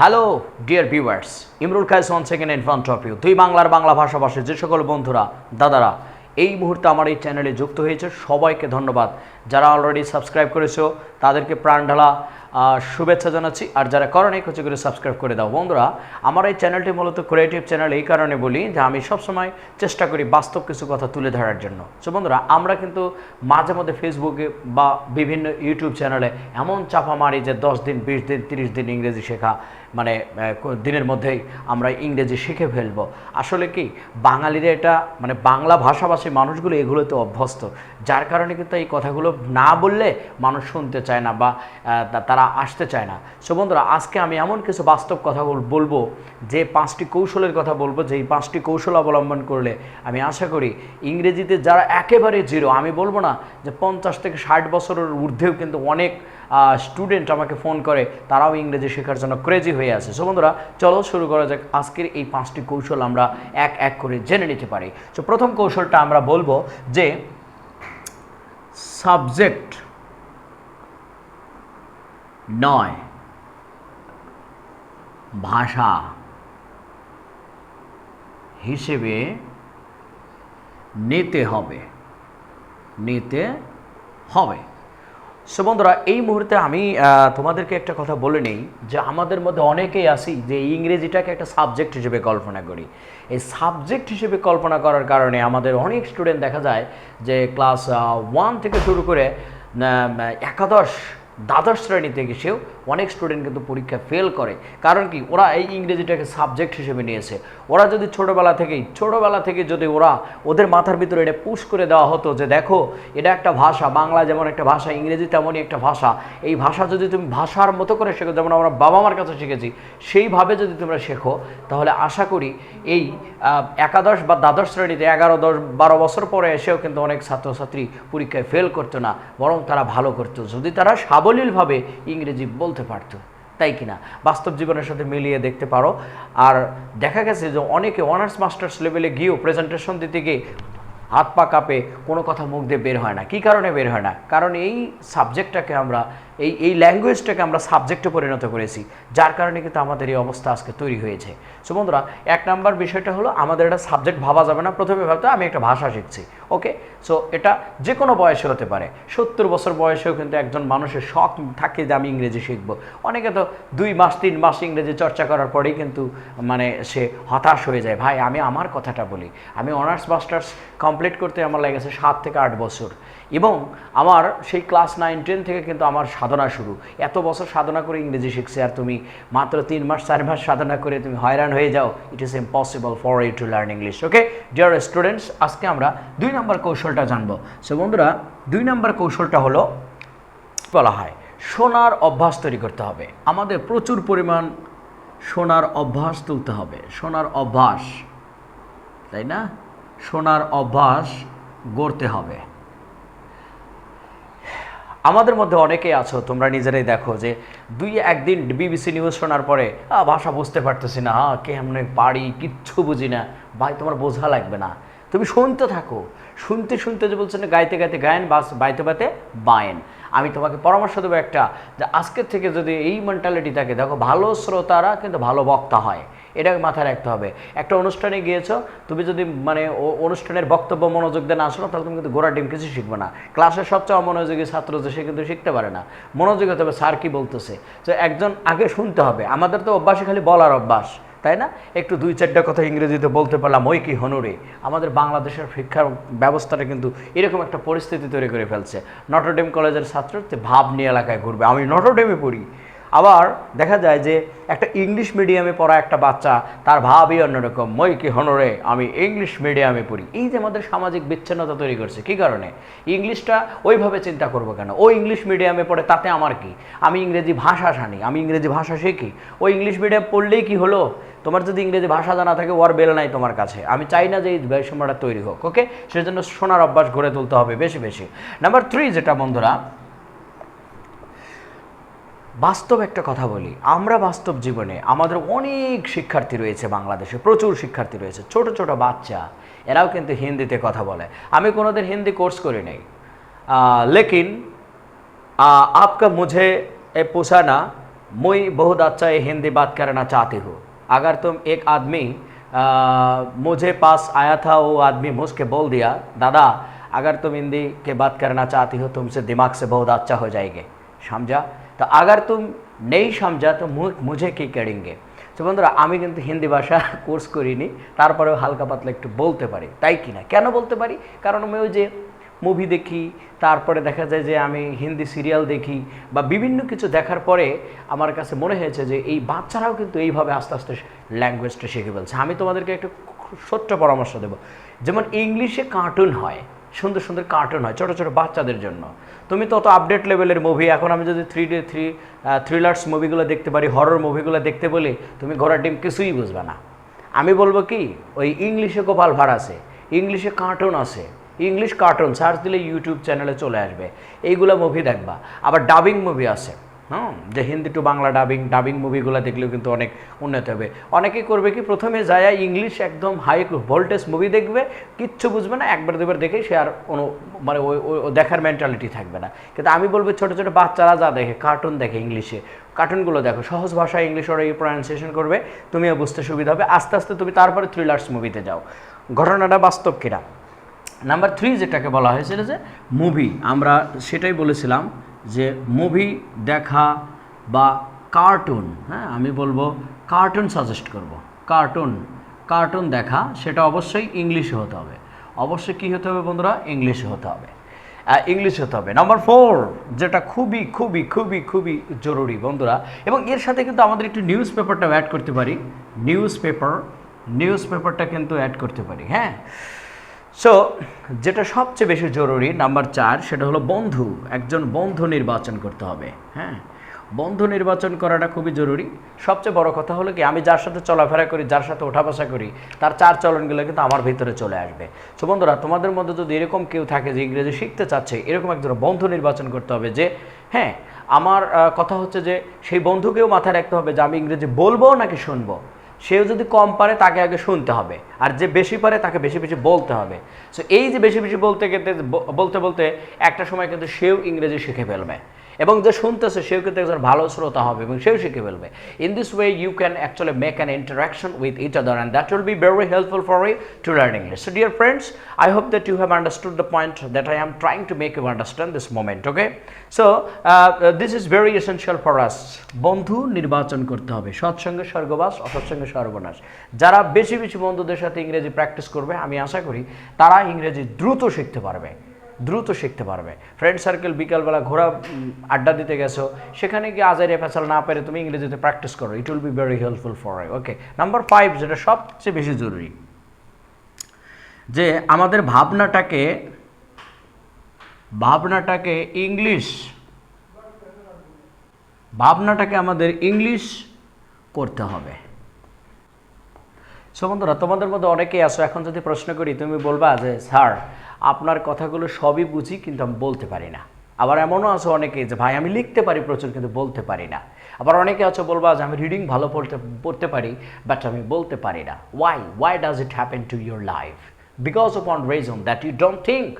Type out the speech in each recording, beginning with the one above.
Hello dear viewers Imrul Kayes one second in front of you দুই বাংলার বাংলা ভাষাভাষী যে সকল বন্ধুরা, দাদারা, এই মুহূর্তে আমার এই চ্যানেলে যুক্ত হয়েছে। সবাইকে ধন্যবাদ। যারা অলরেডি সাবস্ক্রাইব করেছ, তাদেরকে প্রাণ ঢালা শুভেচ্ছা জানাচ্ছি। আর যারা করেনি, কিছু করে সাবস্ক্রাইব করে দাও। বন্ধুরা, আমার এই চ্যানেলটি মূলত ক্রিয়েটিভ চ্যানেল এই কারণে বলি যে, আমি সবসময় চেষ্টা করি বাস্তব কিছু কথা তুলে ধরার জন্য। সো বন্ধুরা, আমরা কিন্তু মাঝে মধ্যে ফেসবুকে বা বিভিন্ন ইউটিউব চ্যানেলে এমন চাপা মারি যে, দশ দিন, বিশ দিন, তিরিশ দিন ইংরেজি শেখা। মানে দিনের মধ্যেই আমরা ইংরেজি শিখে ফেলব। আসলে কি, বাঙালিরা এটা মানে বাংলা ভাষাভাষী মানুষগুলো এগুলোতে অভ্যস্ত। যার কারণে কিন্তু এই কথাগুলো না বললে মানুষ শুনতে চায় না বা তারা আসতে চায় না। সো বন্ধুরা, আজকে আমি এমন কিছু বাস্তব কথা বলব, যে পাঁচটি কৌশলের কথা বলব, যে এই পাঁচটি কৌশল অবলম্বন করলে আমি আশা করি ইংরেজিতে যারা একেবারে জিরো, আমি বলব না যে পঞ্চাশ থেকে ষাট বছরের ঊর্ধ্বেও কিন্তু অনেক স্টুডেন্ট আমাকে ফোন করে, তারাও ইংরেজি শেখার জন্য ক্রেজি হয়ে আছে। সো বন্ধুরা, চলো শুরু করা যাক। আজকের এই পাঁচটি কৌশল আমরা এক এক করে জেনে নিতে পারি। তো প্রথম কৌশলটা আমরা বলব যে সাবজেক্ট নয়, ভাষা হিসেবে নিতে হবে। নিতে হবে। সো বন্ধুরা, এই মুহূর্তে আমি তোমাদেরকে একটা কথা বলে নেই যে আমাদের মধ্যে অনেকেই আসি যে ইংরেজিটাকে একটা সাবজেক্ট হিসেবে কল্পনা করি। এই সাবজেক্ট হিসেবে কল্পনা করার কারণে আমাদের অনেক স্টুডেন্ট দেখা যায় যে ক্লাস ওয়ান থেকে শুরু করে একাদশ দ্বাদশ শ্রেণি থেকে সেও অনেক স্টুডেন্ট কিন্তু পরীক্ষা ফেল করে। কারণ কি? ওরা এই ইংরেজিটাকে সাবজেক্ট হিসেবে নিয়েছে। ওরা যদি ছোটোবেলা থেকেই, ছোটোবেলা থেকে যদি ওরা ওদের মাথার ভিতরে এটা পুশ করে দেওয়া হতো যে দেখো, এটা একটা ভাষা, বাংলা যেমন একটা ভাষা, ইংরেজি তেমনই একটা ভাষা। এই ভাষা যদি তুমি ভাষার মতো করে শেখো, যেমন আমরা বাবা মার কাছে শিখেছি, সেইভাবে যদি তোমরা শেখো, তাহলে আশা করি এই একাদশ বা দ্বাদশ শ্রেণীতে এগারো, দশ, বারো বছর পরে এসেও কিন্তু অনেক ছাত্রছাত্রী পরীক্ষায় ফেল করতো না, বরং তারা ভালো করতো। যদি তারা সাবলীলভাবে ইংরেজি বলতে পারত। তাই কিনা? বাস্তব জীবনের সাথে মিলিয়ে দেখতে পারো। আর দেখা গেছে যে অনেকে অনার্স, মাস্টার্স লেভেলে গিয়েও প্রেজেন্টেশন দিতে গিয়ে হাত পা কাপে, কোনো কথা মুখ দিয়ে বের হয় না। কি কারণে বের হয় না? কারণ এই সাবজেক্টটাকে আমরা এই এই ল্যাঙ্গুয়েজটাকে আমরা সাবজেক্টে পরিণত করেছি, যার কারণে কিন্তু আমাদের এই অবস্থা আজকে তৈরি হয়েছে। সো বন্ধুরা, এক নাম্বার বিষয়টা হলো, আমাদের একটা সাবজেক্ট ভাবা যাবে না। প্রথমে ভাবতে আমি একটা ভাষা শিখছি ওকে সো এটা যে কোনো বয়সে হতে পারে। সত্তর বছর বয়সেও কিন্তু একজন মানুষের শখ থাকে যে, আমি ইংরেজি শিখব। অনেকে তো দুই মাস, তিন মাস ইংরেজি চর্চা করার পরেই কিন্তু মানে সে হতাশ হয়ে যায়, ভাই, আমি আমার কথাটা বলি। আমি অনার্স মাস্টার্স কমপ্লিট করতে আমার লেগেছে সাত থেকে আট বছর। এবং আমার সেই ক্লাস নাইন টেন থেকে কিন্তু আমার সাধনা শুরু। এত বছর সাধনা করে ইংরেজি শিখছে আর তুমি মাত্র তিন মাস, চার মাস সাধনা করে তুমি হয়রান হয়ে যাও। It is impossible for you to learn English okay dear students আজকে আমরা দুই নম্বর কৌশলটা জানব। সো বন্ধুরা, দুই নম্বর কৌশলটা হলো বলা হয় শোনার অভ্যাস তৈরি করতে হবে। আমাদের প্রচুর পরিমাণ শোনার অভ্যাস তুলতে হবে। শোনার অভ্যাস, তাই না? শোনার অভ্যাস গড়তে হবে। আমাদের মধ্যে অনেকেই আছো তোমরা নিজেরাই দেখো যে দুই একদিন বিবিসি নিউজ শোনার পরে "আ, ভাষা বুঝতে পারতেছি না হ্যাঁ কেমনে পারি কিচ্ছু বুঝি না। ভাই তোমার বোঝা লাগবে না। তুমি শুনতে থাকো। শুনতে শুনতে যে বলছেন গাইতে গাইতে গায়েন বাস বাইতে বাইতে বায়েন। আমি তোমাকে পরামর্শ দেবো একটা যে আজকের থেকে যদি এই মেন্টালিটি থাকে দেখো ভালো শ্রোতারা কিন্তু ভালো বক্তা হয়। এটাকে মাথায় রাখতে হবে। একটা অনুষ্ঠানে গিয়েছো, তুমি যদি মানে অনুষ্ঠানের বক্তব্য মনোযোগ দিয়ে না শোনো, তাহলে তুমি কিন্তু গোড়া ডিম কিছু শিখবে না। ক্লাসের সবচেয়ে অমনোযোগী ছাত্র যে, সে কিন্তু শিখতে পারে না। মনোযোগ হতে হবে, স্যার কি বলতেছে? তো একজন আগে শুনতে হবে। আমাদের তো অভ্যাসে খালি বলার অভ্যাস, তাই না? একটু দুই চারটা কথা ইংরেজিতে বলতে পারলাম, ওই কি হনুরে? আমাদের বাংলাদেশের শিক্ষার ব্যবস্থাটা কিন্তু এরকম একটা পরিস্থিতি তৈরি করে ফেলছে। নটরডেম কলেজের ছাত্র ভাব নিয়ে এলাকায় ঘুরবে। আমি নটরডেমে পড়ি। আবার দেখা যায় যে একটা ইংলিশ মিডিয়ামে পড়া একটা বাচ্চা, তার ভাবই অন্যরকম, মই কি হনরে, আমি ইংলিশ মিডিয়ামে পড়ি। এই যে আমাদের সামাজিক বিচ্ছিন্নতা তৈরি করছে, কী কারণে? ইংলিশটা ওইভাবে চিন্তা করব কেন? ও ইংলিশ মিডিয়ামে পড়ে, তাতে আমার কি? আমি ইংরেজি ভাষা জানি, আমি ইংরেজি ভাষা শিখি। ও ইংলিশ মিডিয়াম পড়লেই কি হলো? তোমার যদি ইংরেজি ভাষা জানা থাকে ওর বেল নাই তোমার কাছে। আমি চাই না যে এই বৈষম্যটা তৈরি হোক, ওকে? সেজন্য শোনার অভ্যাস গড়ে তুলতে হবে, বেশি বেশি। নাম্বার থ্রি যেটা বন্ধুরা বাস্তব একটা কথা বলি আমরা বাস্তব জীবনে আমাদের অনেক শিক্ষার্থী রয়েছে বাংলাদেশে প্রচুর শিক্ষার্থী রয়েছে ছোট ছোট বাচ্চা এরাও কিন্তু হিন্দিতে কথা বলে আমি কোনোদিন হিন্দি কোর্স করি নাই আহ, लेकिन आ, आपका मुझे ये पूछा ना मुई बहुत अच्छा ये हिंदी बात करना चाहती हूँ अगर तुम एक आदमी आ, मुझे पास आया था वो आदमी मुझके बोल दिया दादा अगर तुम हिंदी के बात करना चाहती हो तुमसे दिमाग से बहुत अच्छा हो जाएंगे समझा তো আগার তুম নেই সমঝা তো মুঝে কি কেড়িঙ্গে তো বন্ধুরা আমি কিন্তু হিন্দি ভাষা কোর্স করিনি তারপরেও হালকা পাতলা একটু বলতে পারি তাই কি না কেন বলতে পারি কারণ আমি ওই যে মুভি দেখি তারপরে দেখা যায় যে আমি হিন্দি সিরিয়াল দেখি বা বিভিন্ন কিছু দেখার পরে আমার কাছে মনে হয়েছে যে এই বাচ্চারাও কিন্তু এইভাবে আস্তে আস্তে ল্যাঙ্গুয়েজটা শিখে ফেলছে আমি তোমাদেরকে একটু সত্য পরামর্শ দেবো যেমন ইংলিশে কার্টুন হয় সুন্দর সুন্দর কার্টুন হয় ছোটো ছোটো বাচ্চাদের জন্য তুমি তত আপডেট লেভেলের মুভি এখন আমি যদি থ্রি ডি থ্রি থ্রিলার্স মুভিগুলো দেখতে পারি হরর মুভিগুলো দেখতে বলি, তুমি ঘোড়ার ডিম কিছুই বুঝবে না। আমি বলব কি, ওই ইংলিশে গোপাল ভার আছে ইংলিশে কার্টুন আছে ইংলিশ কার্টুন সার্চ দিলে ইউটিউব চ্যানেলে চলে আসবে। এইগুলো মুভি দেখবা। আবার ডাবিং মুভি আছে। হুম, যে Hindi to Bangla dubbing dubbing মুভিগুলো দেখলেও কিন্তু অনেক উন্নত হবে। অনেকেই করবে কি, প্রথমে যায় ইংলিশ একদম হাই ভোল্টেজ মুভি দেখবে, কিচ্ছু বুঝবে না, একবার দুবার দেখে সে আর কোনো মানে ওই দেখার মেন্টালিটি থাকবে না। কিন্তু আমি বলব ছোটো ছোটো বাচ্চারা যা দেখে কার্টুন দেখে ইংলিশে কার্টুনগুলো দেখো, সহজ ভাষায় ইংলিশ ওরা প্রনাউন্সিয়েশন করবে, তুমিও বুঝতে সুবিধা হবে। আস্তে আস্তে তুমি তারপরে থ্রিলার্স মুভিতে যাও। ঘটনাটা বাস্তব কিনা? নাম্বার থ্রি যেটাকে বলা হয়েছিল যে মুভি আমরা সেটাই বলেছিলাম যে মুভি দেখা বা কার্টুন হ্যাঁ আমি বলব কার্টুন সাজেস্ট করব। কার্টুন কার্টুন দেখা, সেটা অবশ্যই ইংলিশে হতে হবে। অবশ্যই কী হতে হবে বন্ধুরা? ইংলিশে হতে হবে। ইংলিশ হতে হবে। নাম্বার ফোর যেটা খুবই খুবই খুবই খুবই জরুরি বন্ধুরা, এবং এর সাথে কিন্তু আমাদের একটু নিউজ পেপারটা অ্যাড করতে পারি। নিউজ পেপার নিউজ পেপারটা কিন্তু অ্যাড করতে পারি হ্যাঁ? সো যেটা সবচেয়ে বেশি জরুরি নাম্বার চার, সেটা হলো বন্ধু, একজন বন্ধু নির্বাচন করতে হবে হ্যাঁ? বন্ধু নির্বাচন করাটা খুবই জরুরি। সবচেয়ে বড় কথা হলো কি, আমি যার সাথে চলাফেরা করি, যার সাথে ওঠা বসা করি, তার চার চলনগুলো কিন্তু আমার ভিতরে চলে আসবে। সো বন্ধুরা, তোমাদের মধ্যে যদি এরকম কেউ থাকে যে ইংরেজি শিখতে চাচ্ছে, এরকম একজন বন্ধু নির্বাচন করতে হবে যে হ্যাঁ আমার কথা হচ্ছে যে, সেই বন্ধুকেও মাথায় রাখতে হবে যে, আমি ইংরেজি বলব নাকি শুনব? সেও যদি কম পারে, তাকে আগে শুনতে হবে। আর যে বেশি পারে, তাকে বেশি বেশি বলতে হবে। সো এই যে বেশি বেশি বলতে গেতে, বলতে বলতে একটা সময় কিন্তু সেও ইংরেজি শিখে ফেলবে। এবং যে শুনতেছে সেও কিন্তু একজন ভালো শ্রোতা হবে এবং সেও শিখে ফেলবে। In this way you can actually make an interaction with each other and that will be very helpful for you to learn English so dear friends I hope that you have understood the point that I am trying to make you understand this moment okay so this is very essential for us বন্ধু নির্বাচন করতে হবে। সৎসঙ্গে স্বর্গবাস, অসৎসঙ্গে সর্বনাশ। যারা বেশি বেশি বন্ধুদের সাথে ইংরেজি প্র্যাকটিস করবে, আমি আশা করি তারা ইংরেজি দ্রুত শিখতে পারবে। দ্রুত শিখতে পারবে। ফ্রেন্ড সার্কেল বিকালবেলা ঘোরা আড্ডা দিতে গেছো, সেখানে গিয়ে আজারে ফেসাল না পেরে তুমি ইংরেজিতে প্র্যাকটিস করো। It will be very helpful for I okay number five যেটা সবচেয়ে বেশি জরুরি, যে আমাদের ভাবনাটাকে ভাবনাটাকে ইংলিশ ভাবনাটাকে আমাদের ইংলিশ করতে হবে। সো বন্ধুরা, তোমাদের মধ্যে অনেকেই আসো এখন যদি প্রশ্ন করি, তুমি বলবা যে, স্যার আপনার কথাগুলো সবই বুঝি, কিন্তু আমি বলতে পারি না। আবার এমনও আছে অনেকে যে, ভাই, আমি লিখতে পারি প্রচুর, কিন্তু বলতে পারি না। আবার অনেকে আছে বলবা যে, আমি রিডিং ভালো পড়তে পড়তে পারি বাট আমি বলতে পারি না। Why why does it happen to your life because of on reason that you don't think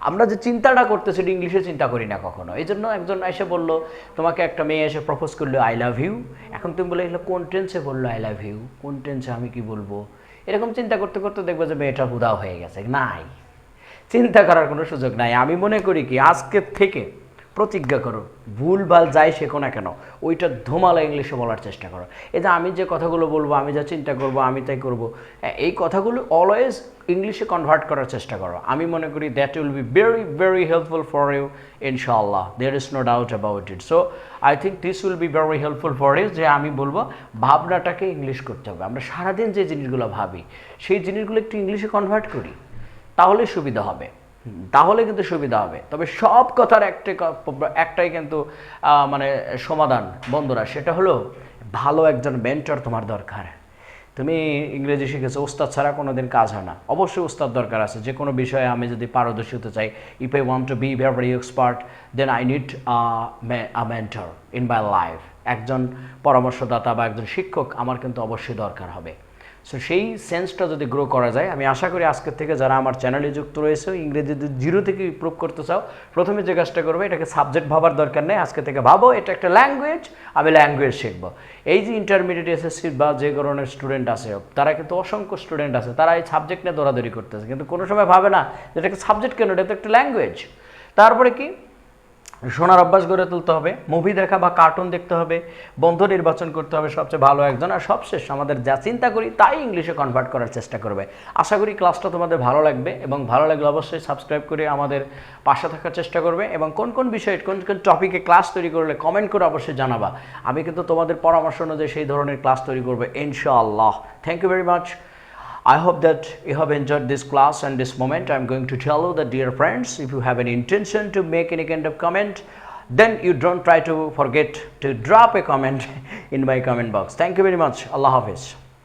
আমরা যে চিন্তাটা করতেছি, এটা ইংলিশে চিন্তা করি না কখনো। এই জন্য একজন এসে বলল, তোমাকে একটা মেয়ে এসে প্রপোজ করল আই লাভ ইউ এখন তুমি বলে, এগুলো কোন টেন্সে বলল আই লাভ ইউ কোন টেন্সে আমি কি বলব? এরকম চিন্তা করতে করতে দেখব যে, মেয়েটা হুদাও হয়ে গেছে। নাই। চিন্তা করার কোনো সুযোগ নাই। আমি মনে করি কি, আজকের থেকে প্রতিজ্ঞা করো ভুলভাল যাই শেখো না কেন, ওইটা ধুমালা ইংলিশে বলার চেষ্টা করো। এই যে আমি যে কথাগুলো বলব, আমি যা চিন্তা করব, আমি তাই করব এই কথাগুলো অলওয়েজ ইংলিশে কনভার্ট করার চেষ্টা করো। আমি মনে করি that will be very very helpful for you ইনশাআল্লাহ। There is no doubt about it so I think this will be very helpful for you যে আমি বলব, ভাবনাটাকে ইংলিশ করতে হবে। আমরা সারাদিন যে জিনিসগুলো ভাবি, সেই জিনিসগুলো একটু ইংলিশে কনভার্ট করি। তাহলে সুবিধা হবে। তাহলে কিন্তু সুবিধা হবে। তবে সব কথার একটাই একটাই কিন্তু মানে সমাধান বন্ধুরা, সেটা হলো ভালো একজন মেন্টর তোমার দরকার। তুমি ইংরেজি শিখেছো, ওস্তাদ ছাড়া কোনো দিন কাজ হয় না। অবশ্যই ওস্তাদ দরকার আছে। যে কোনো বিষয়ে আমি যদি পারদর্শী হতে চাই if I want to be very expert then I need a mentor in my life একজন পরামর্শদাতা বা একজন শিক্ষক আমার কিন্তু অবশ্যই দরকার হবে। সো সেই সেন্সটা যদি গ্রো করা যায়, আমি আশা করি আজকের থেকে যারা আমার চ্যানেলে যুক্ত রয়েছে, ইংরেজি জিরো থেকে ইম্প্রুভ করতে চাও, প্রথমে যে কাজটা করবে, এটাকে সাবজেক্ট ভাবার দরকার নেই, আজকে থেকে ভাবো, এটা একটা ল্যাঙ্গুয়েজ আমি ল্যাঙ্গুয়েজ শিখব। এই যে ইন্টারমিডিয়েট এসএসসি বা যে ধরনের স্টুডেন্ট আছে, তারা কিন্তু অসংখ্য স্টুডেন্ট আছে, তারা এই সাবজেক্ট নিয়ে দৌড়াদৌড়ি করতেছে, কিন্তু কোনো সময় ভাবে না এটাকে সাবজেক্ট কেন, এটা তো একটা ল্যাঙ্গুয়েজ তারপরে কি? শোনার অভ্যাস গড়ে তুলতে হবে মুভি দেখা বা কার্টুন দেখতে হবে, বন্ধু নির্বাচন করতে হবে সবচেয়ে ভালো একজন, আর সবশেষ আমাদের যা চিন্তা করি তাই ইংলিশে কনভার্ট করার চেষ্টা করবে। আশা করি ক্লাসটা তোমাদের ভালো লাগবে এবং ভালো লাগলে অবশ্যই সাবস্ক্রাইব করে আমাদের পাশে থাকার চেষ্টা করবে এবং কোন কোন বিষয়ে, কোন কোন টপিকে ক্লাস তৈরি করলে কমেন্ট করে অবশ্যই জানাবা। আমি কিন্তু তোমাদের পরামর্শ অনুযায়ী সেই ধরনের ক্লাস তৈরি করব, ইনশাআল্লাহ। Thank you very much I hope that you have enjoyed this class and this moment. I'm going to tell you that, dear friends, if you have any intention to make any kind of comment, then you don't try to forget to drop a comment in my comment box. Thank you very much. Allah Hafiz.